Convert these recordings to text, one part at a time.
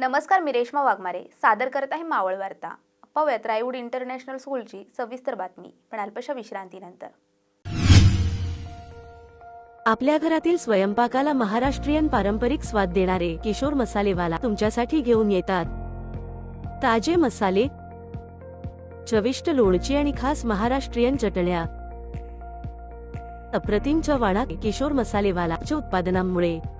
नमस्कार मी रेश्मा वाघमारे. सादर करत आहे मावळ वार्ता. पाहूयात रायवूड इंटरनॅशनल स्कूलची सविस्तर बातमी पण अल्पशा विश्रांतीनंतर. आपल्या घरातील स्वयंपाकाला महाराष्ट्रीयन पारंपरिक स्वाद देणारे किशोर मसालेवाला तुमच्यासाठी घेऊन येतात. ताजे मसाले चविष्ट लोणची आणि खास महाराष्ट्रीयन चटण्या. अप्रतिम चवाणा किशोर मसालेवालाच्या उत्पादनांमुळे.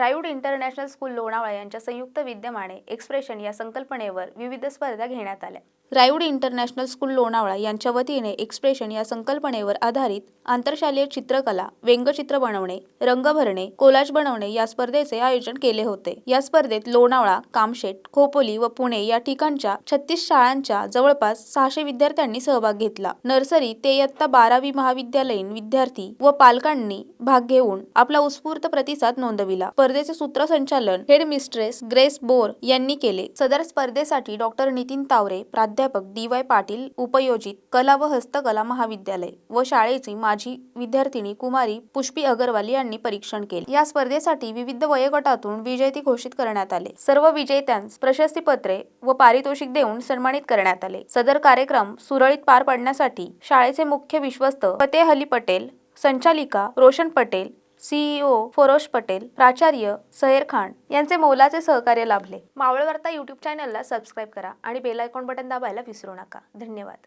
रायूड इंटरनॅशनल स्कूल लोणावळा यांच्या संयुक्त विद्यमाने एक्सप्रेशन या संकल्पनेवर विविध स्पर्धा घेण्यात आल्या. रायवूड इंटरनॅशनल स्कूल लोणावळा यांच्या वतीने एक्सप्रेशन या संकल्पनेवर आधारित आंतरशालेय चित्रकला व्यंगचित्र बनवणे रंग भरणे कोलाज बनवणे या स्पर्धेचे आयोजन केले होते. या स्पर्धेत लोणावळा कामशेट खोपोली व पुणे या ठिकाणच्या छत्तीस शाळांच्या जवळपास सहाशे विद्यार्थ्यांनी सहभाग घेतला. नर्सरी ते इयत्ता बारावी महाविद्यालयीन विद्यार्थी व पालकांनी भाग घेऊन आपला उत्स्फूर्त प्रतिसाद नोंदविला. स्पर्धेचे सूत्रसंचालन हेड मिस्ट्रेस ग्रेस बोर यांनी केले. सदर स्पर्धेसाठी डॉक्टर नितीन तावरे प्राध्यापक डी वाय पाटील उपयोजित कला व हस्तकला महाविद्यालय व शाळेची माजी विद्यार्थिनी कुमारी पुष्पी अगरवाल यांनी परीक्षण केले. या स्पर्धेसाठी विविध वयोगटातून विजेते घोषित करण्यात आले. सर्व विजेत्यांस प्रशस्तीपत्रे व पारितोषिक देऊन सन्मानित करण्यात आले. सदर कार्यक्रम सुरळीत पार पाडण्यासाठी शाळेचे मुख्य विश्वस्त फतेह अली पटेल संचालिका रोशन पटेल सीईओ फरोश पटेल प्राचार्य सहेर खान यांचे मोलाचे सहकार्य लाभले. मावळ वार्ता युट्यूब चॅनलला सबस्क्राईब करा आणि बेल आयकॉन बटन दाबायला विसरू नका. धन्यवाद.